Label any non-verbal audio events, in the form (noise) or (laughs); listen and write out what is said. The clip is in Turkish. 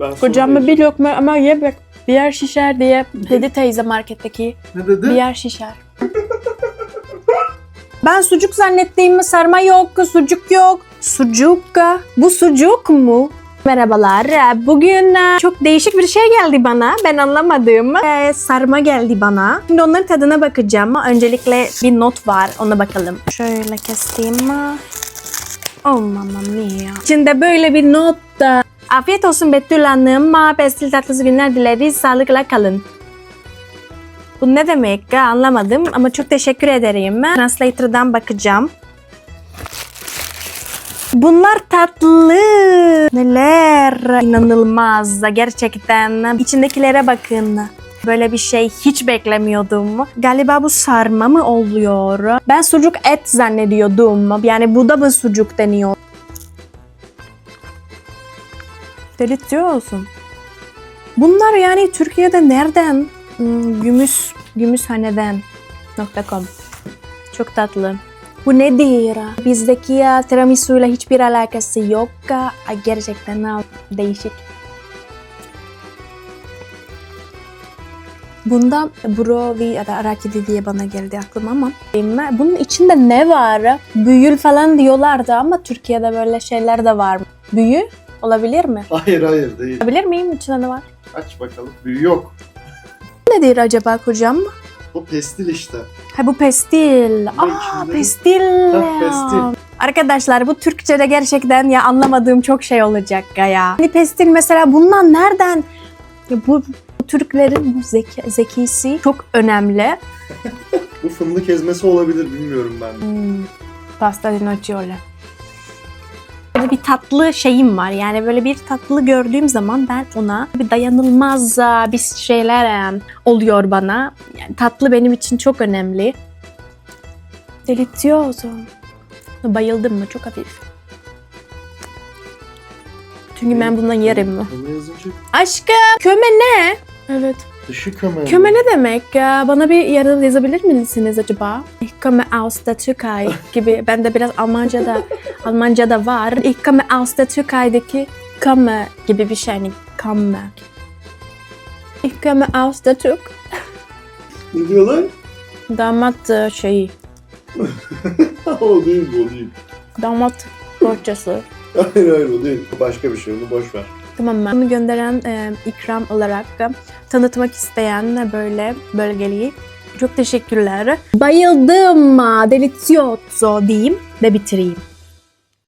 Ben Kocama bir lokma ama ye bak bir yer şişer diye dedi teyze marketteki. Ne dedi? Bir yer şişer. Ben sucuk zannettiğim sarma yok, sucuk yok. Sucuk. Bu sucuk mu? Merhabalar. Bugün e, çok değişik bir şey geldi bana. Ben anlamadım. E, sarma geldi bana. Şimdi onların tadına bakacağım. Öncelikle bir not var. Ona bakalım. Şöyle keseyim. Oh mamma mia. İçinde böyle bir not da. Afiyet olsun Betül Hanım. Pestil tatlısı günler dileriz. Sağlıkla kalın. Bu ne demek anlamadım ama çok teşekkür ederim. Translator'dan bakacağım. Bunlar tatlı. Neler inanılmaz gerçekten. İçindekilere bakın. Böyle bir şey hiç beklemiyordum. Galiba bu sarma mı oluyor? Ben sucuk et zannediyordum. Yani bu da mı sucuk deniyor? Delicious. Bunlar yani Türkiye'de nereden? Hmm, Gümüş, gümüşhaneden .com. Çok tatlı. Bu nedir? Bizdeki ya, tiramisu ile hiçbir alakası yok. Gerçekten değişik. Bunda brovi ya da arakidi diye bana geldi aklıma ama bunun içinde ne var? Büyül falan diyorlardı ama Türkiye'de böyle şeyler de var. Büyü olabilir mi? Hayır hayır değil. Olabilir miyim? İçinde ne var? Aç bakalım. Büyü yok. Nedir acaba kocam? Bu pestil işte. Ha bu pestil. Bu Aa içinde- pestil. Ha, pestil. Arkadaşlar bu Türkçe'de gerçekten ya anlamadığım çok şey olacak ya. Hani pestil mesela bundan nereden? Ya bu, bu Türklerin bu zeki, zekisi çok önemli. (laughs) Bu fındık ezmesi olabilir bilmiyorum ben. Hmm, pasta di nocciole. Böyle bir tatlı şeyim var. Yani böyle bir tatlı gördüğüm zaman ben ona bir dayanılmaz bir şeyler oluyor bana. Yani tatlı benim için çok önemli. Delicioso. Bayıldım mı? Çok hafif. Çünkü ben bundan yerim mi? Aşkım köme ne? Evet. dışı köme. Köme ne demek? Bana bir yarın yazabilir misiniz acaba? Ich komme aus der Türkei gibi. (laughs) Bende biraz Almanca'da Almanca'da var. Ich komme aus der Türkei'deki komme gibi bir şey. Hani komme. Ich komme aus der Türk. Ne diyorlar? Damat e, şeyi. (laughs) o değil bu o değil. Damat borçası. Hayır hayır o değil. Başka bir şey onu boş ver. Tamam mı? Bunu gönderen e, ikram olarak e, tanıtmak isteyen böyle bölgeliği çok teşekkürler. Bayıldım. Delicioso diyeyim ve bitireyim.